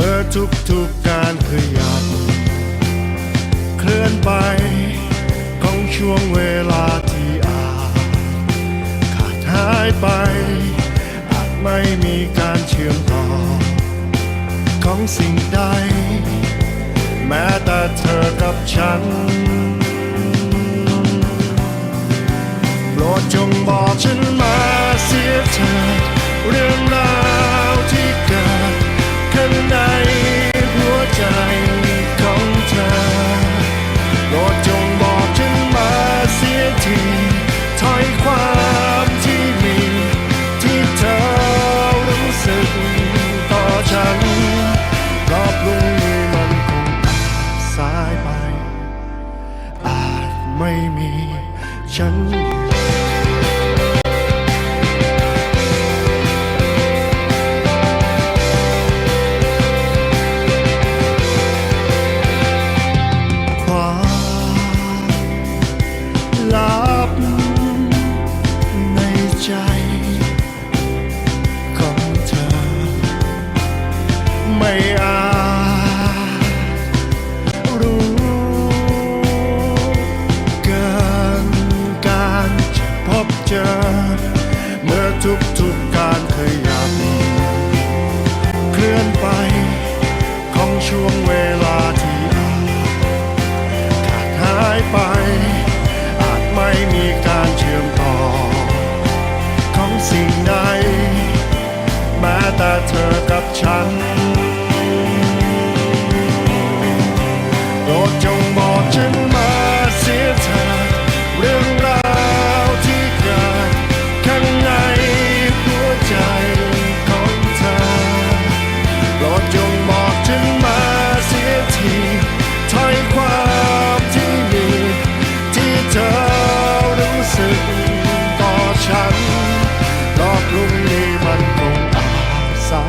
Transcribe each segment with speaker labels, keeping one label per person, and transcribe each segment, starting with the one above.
Speaker 1: เมื่อทุกๆกการขยับ เคลื่อนไปของช่วงเวลาที่อาจขาดหายไป อาจไม่มีการเชื่อมต่อ ของสิ่งใด แม้แต่เธอกับฉัน โปรดจงบอกฉันมาเสียเธอ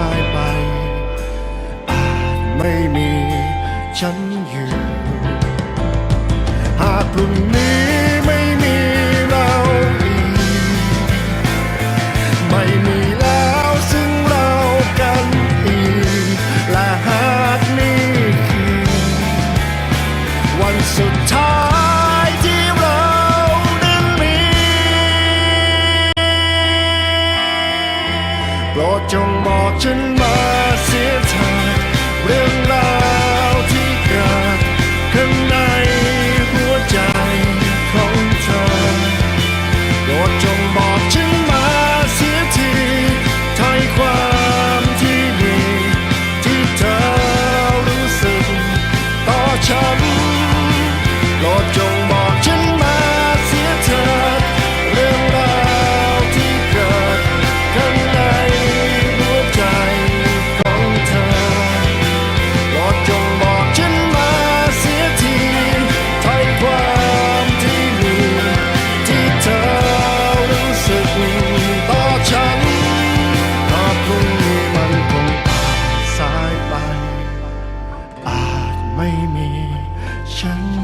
Speaker 1: ายไป อาจไม่มีฉันอยู่ หากพรุ่งนี้ รดจงบอกฉันมาเสียเธอเรื่องราว ฉัน